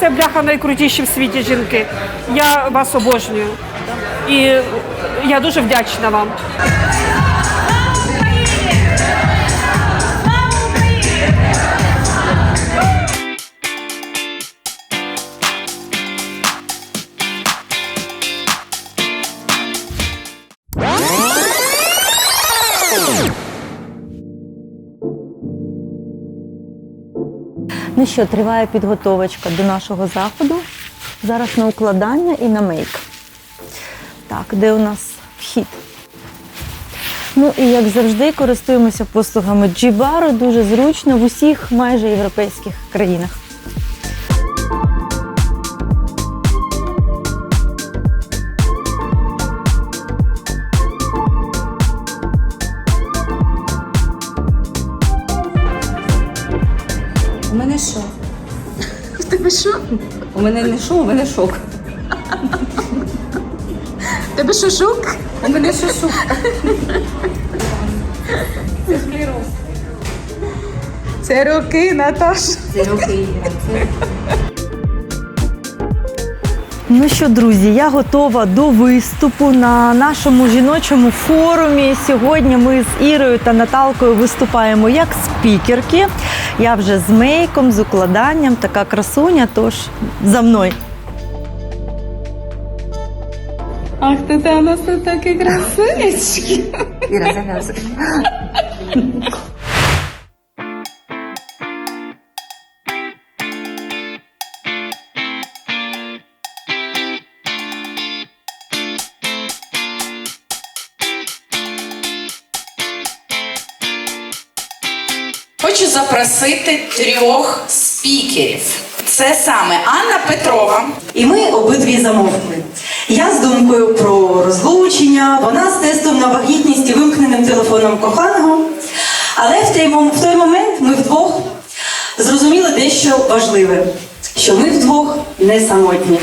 це бляха найкрутіші в світі жінки. Я вас обожнюю. І я дуже вдячна вам. Ну що, триває підготовочка до нашого заходу. Зараз на укладання і на мейк. Так, де у нас вхід? Ну і як завжди, користуємося послугами Джібару дуже зручно в усіх майже європейських країнах. У мене не шо, у мене шок. Тебе шок? У мене що шок. Це руки, Наташ. Це руки, Іра, це Ну що, друзі, я готова до виступу на нашому жіночому форумі. Сьогодні ми з Ірою та Наталкою виступаємо як спікерки. Я вже з мейком, з укладанням, така красуня, тож за мною. Ах ти та у нас тут такі красунечки. Іра зав'язує. Хочу запросити трьох спікерів. Це саме Анна Петрова, І ми обидві замовкли. Я з думкою про розлучення, вона з тестом на вагітність і вимкненим телефоном коханого. Але в той, в той момент ми вдвох зрозуміли дещо важливе, що ми вдвох не самотні.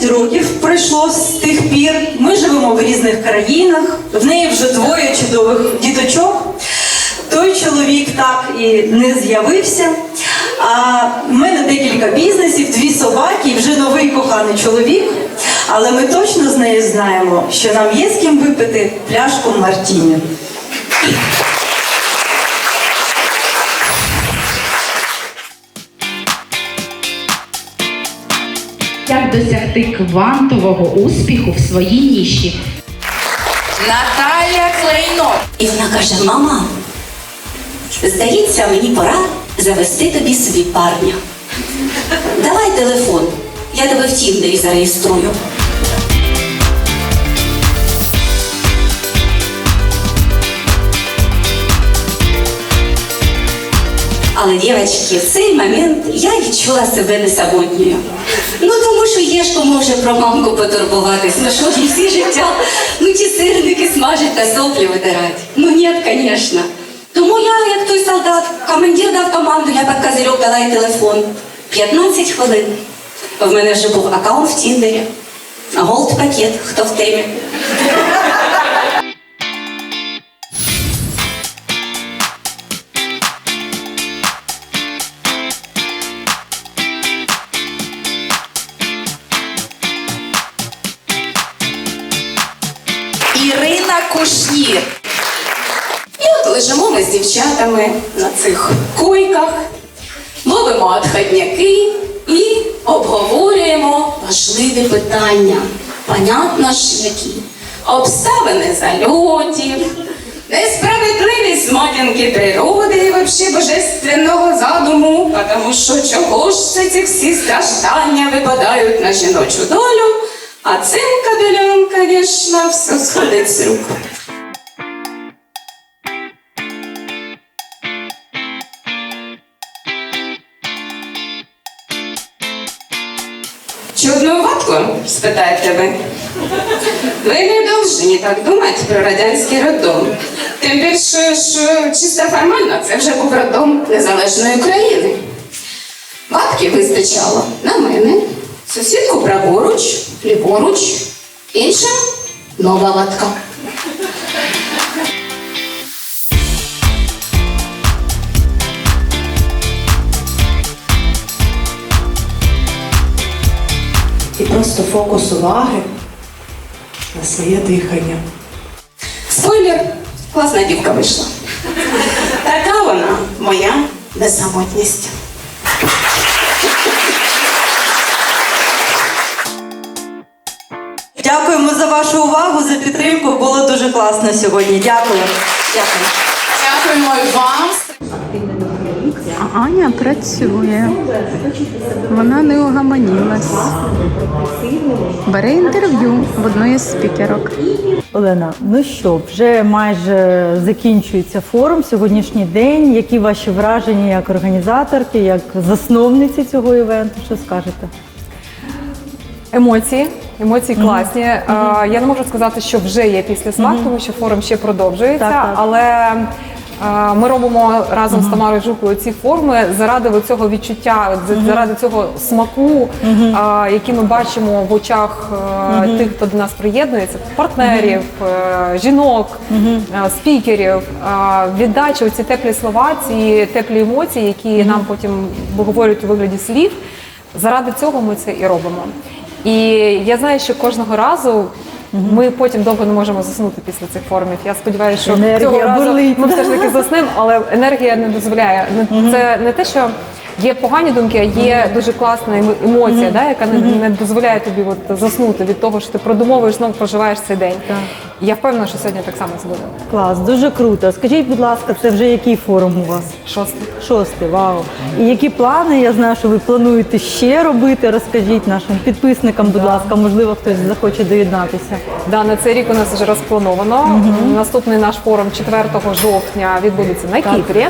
15 років пройшло з тих пір. Ми живемо в різних країнах. В неї вже двоє чудових діточок. Той чоловік так і не з'явився. А в мене декілька бізнесів, дві собаки, вже новий коханий чоловік. Але ми точно з нею знаємо, що нам є з ким випити пляшку Мартіні. Досягти квантового успіху в своїй ніші? Наталя Клейно. І вона каже: Мама, здається, мені пора завести тобі собі парня. Давай телефон, я тебе в Тіндері зареєструю. Але, дівчатки, в цей момент я відчула себе не самотньою. Ну тому що є ж кому вже про мамку потурбуватись. Ну що ж, всі життя, ну ті сирники смажать та соплі витирать. Ну ні, звісно. Тому я, як той солдат, командир дав команду, я під козирьок дала їй телефон. 15 хвилин. В мене вже був аккаунт в Тіндері. Голд пакет, хто в темі. Ірина Кушнір. І от лежимо ми з дівчатами на цих койках, ловимо отходняки і обговорюємо важливі питання. Понятно ж які. Обставини зальотів, несправедливість матінки природи і вообще божественного задуму, тому що чого ж це ці всі страждання випадають на жіночу долю, а цим кабелям, звісно, все сходить з рук. Чудноватку, спитаєте ви. Ви не повинні так думати про радянський роддом. Тим більше, що чисто формально це вже був роддом незалежної України. Ватки вистачало на мене, сусідку праворуч, ліворуч, інша нова латка. І просто фокус уваги на своє дихання. Спойлер! Класна дівка вийшла. Така вона моя несамотність. Підтримку. Було дуже класно сьогодні. Дякую. Дякую. Дякуємо і вам. Аня працює. Вона не угаманілась. Бере інтерв'ю в одної з спікерок. Олена, ну що, вже майже закінчується форум сьогоднішній день. Які ваші враження як організаторки, як засновниці цього івенту? Що скажете? Емоції, емоції класні. Е, Я не можу сказати, що вже є після смак, тому що форум ще продовжується. Так, так. Але ми робимо разом з Тамарою Жукою ці форми заради цього відчуття, за- заради цього смаку, е, який ми бачимо в очах е, тих, хто до нас приєднується, партнерів, е, жінок, е, спікерів. Е, Віддача, ці теплі слова, ці теплі емоції, які нам потім виговорюють у вигляді слів. Заради цього ми це і робимо. І я знаю, що кожного разу ми потім довго не можемо заснути після цих форумів. Я сподіваюся, що Енергія цього разу ми все ж таки заснемо, але енергія не дозволяє. Це не те, що є погані думки, а є дуже класна емо- емоція, да, яка не, не дозволяє тобі от заснути від того, що ти продумовуєш, знову проживаєш цей день. І я впевнена, що сьогодні так само це буде. Клас, дуже круто. Скажіть, будь ласка, це вже який форум у вас? Шостий. Шостий, вау. І які плани? Я знаю, що ви плануєте ще робити. Розкажіть нашим підписникам, будь ласка, можливо, хтось захоче доєднатися. Да, на цей рік у нас вже розплановано. Наступний наш форум 4 жовтня відбудеться на Кіпрі.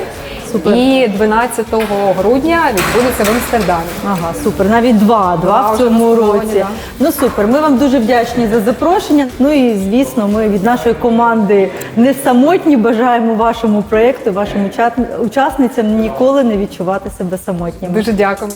Супер. І 12 грудня відбудеться в Амстердамі. Ага, супер. Навіть два, два в цьому році. да. Ну супер. Ми вам дуже вдячні за запрошення. Ну і звісно, ми від нашої команди не самотні бажаємо вашому проєкту, вашим учасницям ніколи не відчувати себе самотніми. Дуже дякую.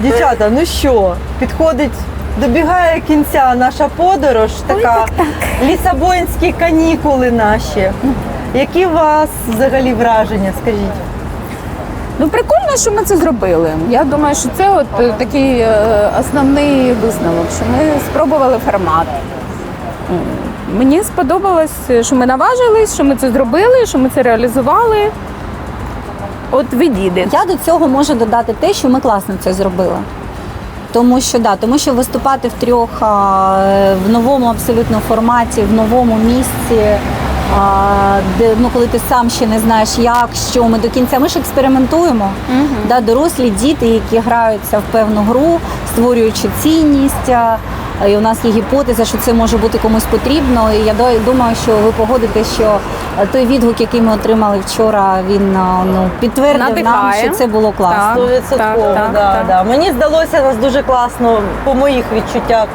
Дівчата, ну що, підходить, добігає кінця наша подорож, така лісабонські канікули наші. Які у вас взагалі враження? Скажіть? Ну прикольно, що ми це зробили. Я думаю, що це от е, такий е, основний висновок, що ми спробували формат. Мені сподобалось, що ми наважились, що ми це зробили, що ми це реалізували. От ви діди. Я до цього можу додати те, що ми класно це зробили. Тому що да, тому що виступати в трьох в новому абсолютно форматі, в новому місці, а, де ну коли ти сам ще не знаєш, як, що ми до кінця. Ми ж експериментуємо. Да, дорослі діти, які граються в певну гру, створюючи цінність. І у нас є гіпотеза, що це може бути комусь потрібно. І я думаю, що ви погодитесь, що е, той відгук, який ми отримали вчора, він ну підтвердив нам, що це було класно. Так. Стовідсотково, так, да, так. да. Мені здалося, нас дуже класно по моїх відчуттях.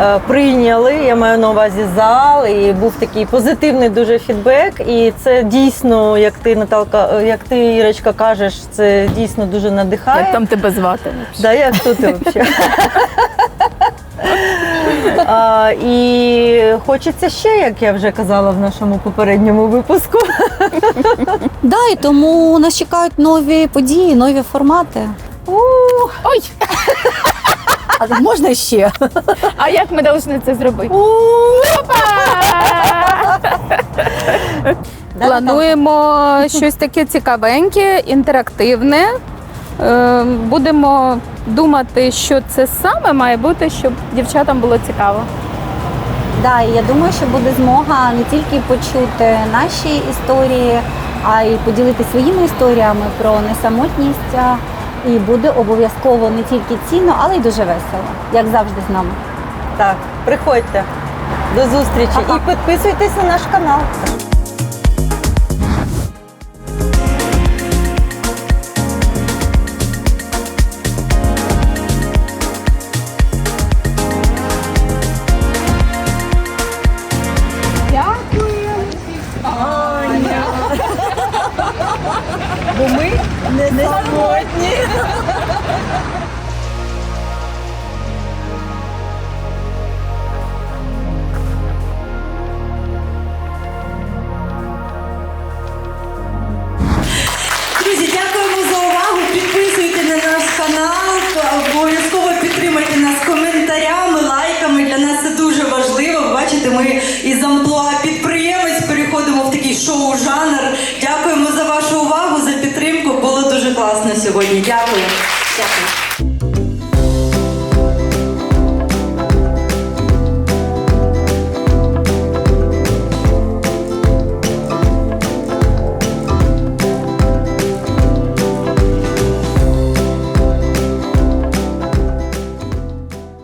е, Прийняли, я маю на увазі зал, і був такий позитивний дуже фідбек. І це дійсно, як ти, Наталка, е, як ти, Ірочка, кажеш, це дійсно дуже надихає. Як там тебе звати? Да, як хто ти взагалі? А, і хочеться ще, як я вже казала в нашому попередньому випуску. Да, і тому нас чекають нові події, нові формати. Ой! А можна ще? А як ми повинні це зробити? Плануємо щось таке цікавеньке, інтерактивне. Е, Будемо думати, що це саме має бути, щоб дівчатам було цікаво. Да, і я думаю, що буде змога не тільки почути наші історії, а й поділитися своїми історіями про несамотність. І буде обов'язково не тільки цінно, але й дуже весело, як завжди з нами. Так, приходьте. До зустрічі і підписуйтесь на наш канал. шоу Жанр. Дякуємо за вашу увагу, за підтримку. Було дуже класно сьогодні. Дякую. Дякую.